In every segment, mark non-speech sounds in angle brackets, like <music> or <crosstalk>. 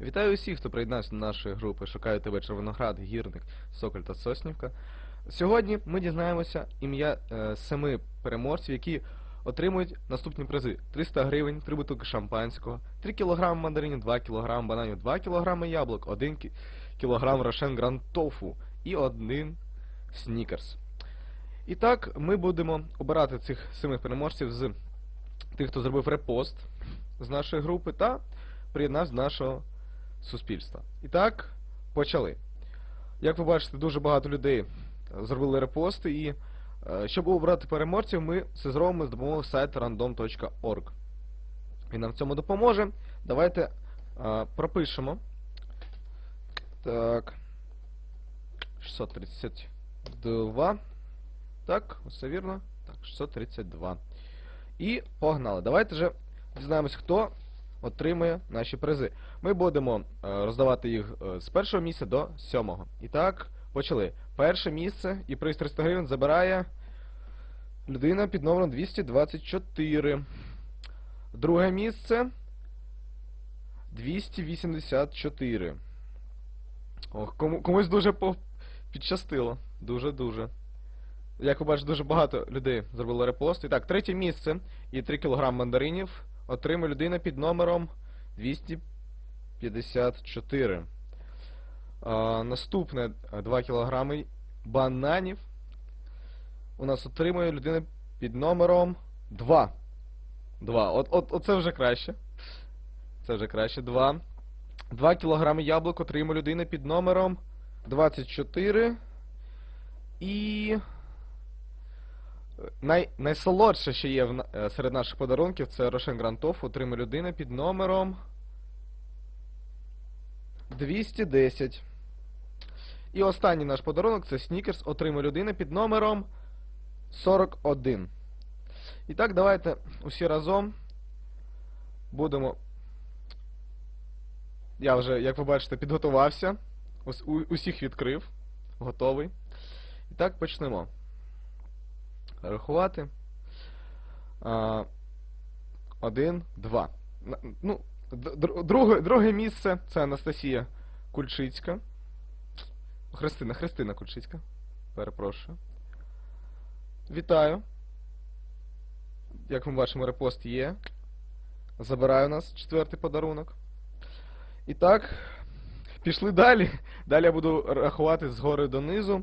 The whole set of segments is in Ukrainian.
Вітаю усіх, хто приєднався до нашої групи Шукаю тебе Червоноград, Гірник, Соколь та Соснівка. Сьогодні ми дізнаємося ім'я е, семи переможців, які отримують наступні призи: 300 гривень, 3 бутилки шампанського, 3 кг мандаринів, 2 кг бананів, 2 кг яблук, 1 кг рошен гранд тофу і 1 снікерс. І так, ми будемо обирати цих семи переможців з тих, хто зробив репост з нашої групи та приєднався до нашого суспільства. І так, почали. Як ви бачите, дуже багато людей зробили репости, і е, щоб обрати переможців, ми це зробимо з допомогою сайту random.org. Він нам в цьому допоможе. Давайте е, пропишемо. Так. 632. Так, все вірно. Так, 632. І погнали. Давайте вже дізнаємось, хто отримує наші призи. Ми будемо е, роздавати їх е, з першого місця до сьомого. І так, почали. Перше місце і приз 300 гривень забирає людина під номером 224. Друге місце 284. Ох, кому, комусь дуже по... підщастило. Дуже-дуже. Як ви бачите, дуже багато людей зробили репост. І так, третє місце і 3 кг мандаринів отримує людина під номером 254. А, наступне 2 кг бананів у нас отримує людина під номером 2. 2. От, от, оце вже краще. Це вже краще. 2. 2 кг яблук отримує людина під номером 24. І. Най, найсолодше, що є в, е, серед наших подарунків, це Рошен Грантов, отримує людина під номером 210. І останній наш подарунок це Снікерс, отримує людина під номером 41. І так, давайте усі разом будемо. Я вже, як ви бачите, підготувався. Ус, усіх відкрив. Готовий. І так почнемо рахувати. А, один, два. На- Ну, друге, друге місце це Анастасія Кульчицька. Христина, Христина Кульчицька. Перепрошую. Вітаю. Як ми бачимо, репост є. Забирає у нас четвертий подарунок. І так, пішли далі. Далі я буду рахувати згори донизу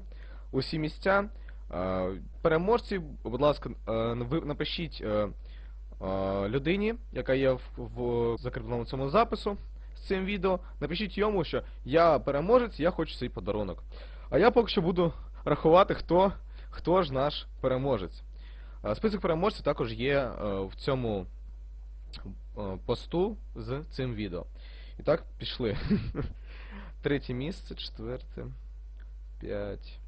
усі місця. Е, Переможці, будь ласка, е, напишіть е, людині, яка є в, в закріпленому цьому запису з цим відео. Напишіть йому, що я переможець, я хочу свій подарунок. А я поки що буду рахувати, хто, хто ж наш переможець. Список переможців також є в цьому посту з цим відео. І так, пішли. <laughs> Третє місце, четверте, п'ять.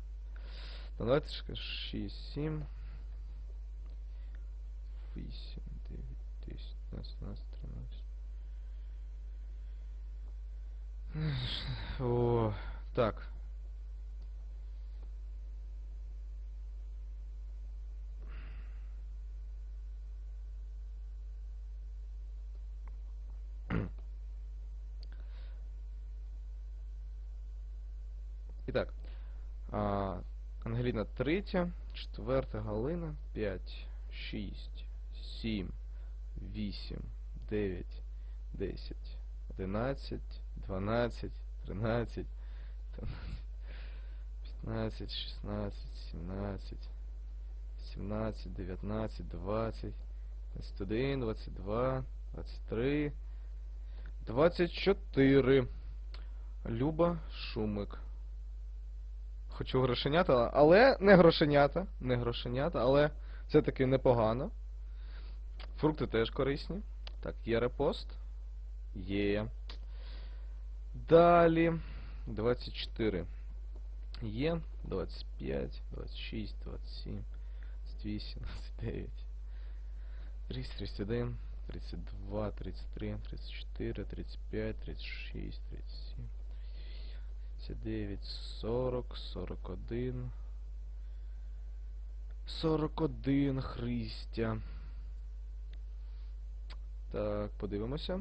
Ну, давайте чекай, 6, 7, 8, 9, 10, 11, 12, 13. О, так. Итак, а, Ангеліна третя, четверта Галина, 5, 6, 7, 8, 9, 10, 11, 12, 13, 15, 16, 17, 17, 19, 20, 21, 22, 23, 24. Люба Шумик. Хочу грошенята, але не грошенята. Не грошенята, але все-таки непогано. Фрукти теж корисні. Так, є репост. Є. Далі. 24. Є. 25, 26, 27, 28, 29. 30, 31, 32, 33, 34, 35, 36, 37. 39, 40, 41. 41 Христя. Так, подивимося.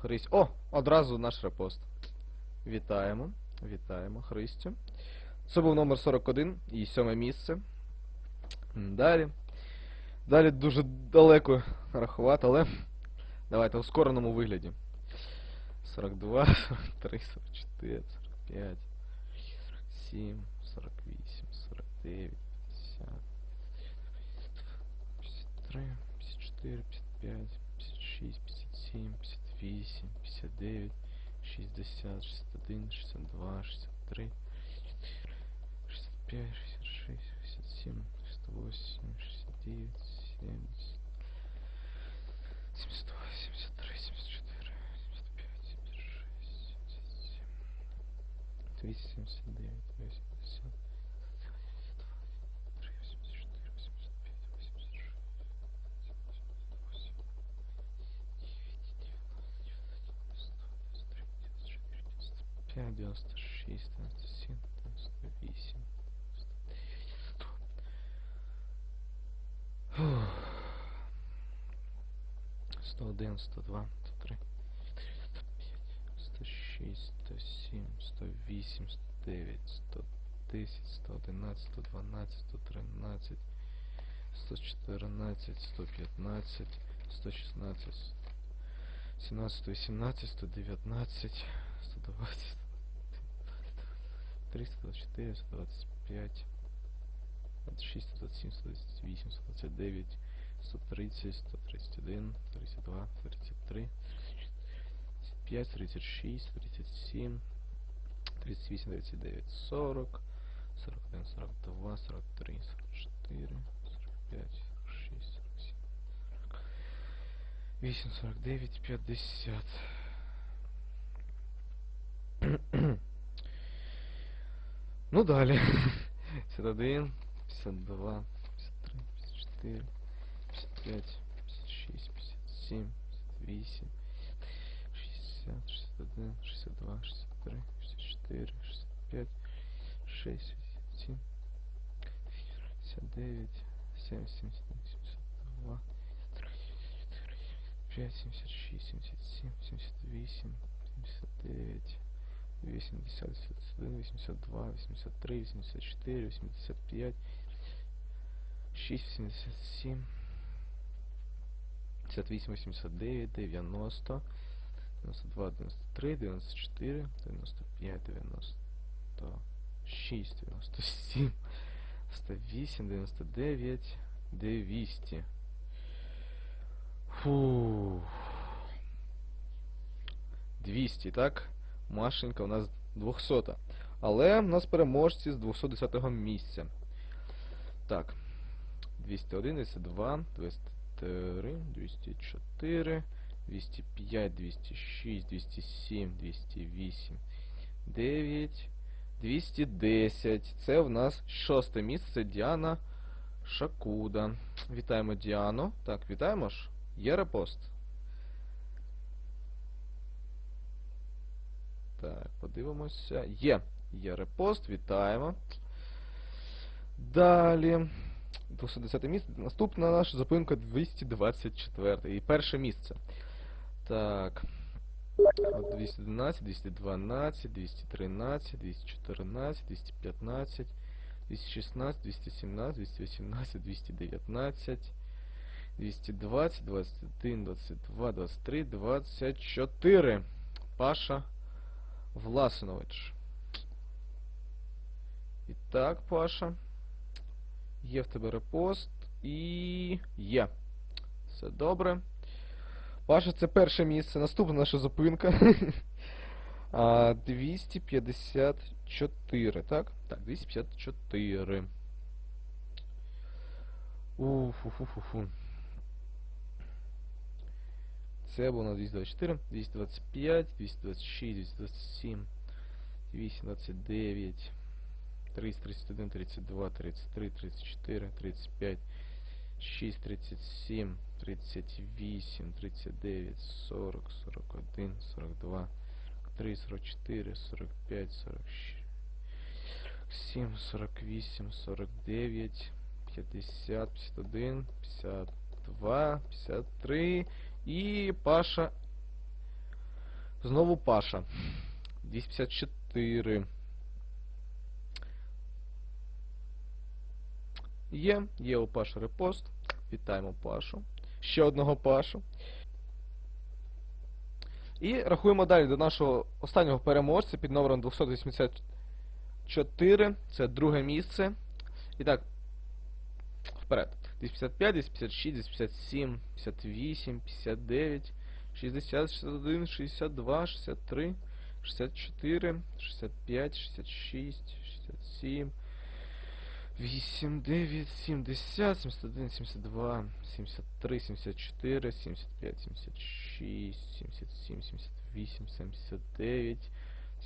Христю. О! Одразу наш репост. Вітаємо. Вітаємо, Христю. Це був номер 41 і сьоме місце. Далі. Далі дуже далеко рахувати, але давайте у скореному вигляді. 42, 43, 44, 45, 47, 48, 49, 50, 53, 54, 55, 56, 57, 58, 59, 60, 61, 62, 63, 65, 66, 67, 68, 69, 70, 72, 73, двести семьдесят девять восемьдесят восемьдесят четыре восемьдесят пять восемьдесят шесть семьдесят восемь девять девяносто девяносто один сто девяносто три девяносто четыре девяносто пять девяносто шесть девяносто семь девяносто восемь сто один сто два сто три сто пять сто шесть. 107, 108, 109, 110, 111, 112, 113, 114, 115, 116, 17, 18, 119, 120, 324, 125, 26, 127, 128, 129, 130, 131, 32, 33, 35, 36, 37, 38, 39, 40, 41, 42, 43, 44, 45, 46, 47, 8, 49, 50. Ну далі. 51, 52, 53, 54, 55, 56, 57, 58, 60, 61, 62, 63, 64, 65, 6, 67, 59, 70, 71, 72, 5, 76, 77, 78, 79, 80, 81, 82, 83, 84, 85, 6, 77, 58, 89, 90, 92, 93, 94, 95, 96, 97, 108, 99, 200. Фу. 200, так? Машенька у нас 200. Але в нас переможці з 210-го місця. Так. 201, 202, 203, 204, 205, 206, 207, 208, 9, 210. Це в нас шосте місце Діана Шакуда. Вітаємо Діану. Так, вітаємо ж. Є репост. Так, подивимося. Є. Є репост, вітаємо. Далі. 210 місце. Наступна наша зупинка 224. І перше місце. Так. От 211, 212, 213, 214, 215, 216, 217, 218, 219, 220, 21, 22, 23, 24. Паша Власинович. І Паша. Є в тебе репост і є. Все добре. Паша, це перше місце. Наступна наша зупинка. <laughs> 254, так? Так, 254. Уфу-фу-фу-фу. Це було на 224, 225, 226, 227, 229, 30, 31, 32, 33, 34, 35, 6, 37, 38, 39, 40, 41, 42, 43, 44, 45, 47, 48, 49, 50, 51, 52, 53 і Паша Знову Паша. 254. Є, є у Паші репост. Вітаємо Пашу. Ще одного Пашу. І рахуємо далі до нашого останнього переможця під номером 284. Це друге місце. І так, вперед. 255, 256, 257, 58, 59, 60, 61, 62, 63, 64, 65, 66, 67, 8, 9, 70, 71, 72, 73, 74, 75, 76, 77, 78, 79,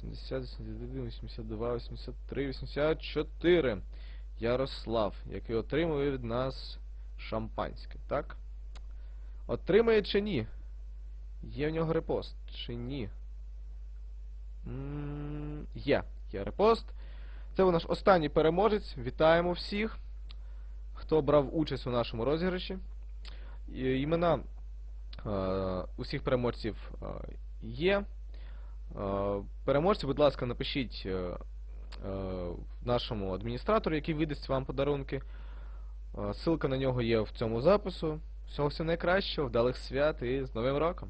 70, 81, 82, 83, 84. Ярослав, який отримує від нас шампанське, так? Отримає чи ні? Є в нього репост, чи ні? М, Є, є репост. Це наш останній переможець. Вітаємо всіх, хто брав участь у нашому розіграші. Імена е, усіх переможців е, є. Е, переможці, будь ласка, напишіть е, нашому адміністратору, який видасть вам подарунки. Ссылка на нього є в цьому запису. Всього всього найкращого, вдалих свят і з Новим роком!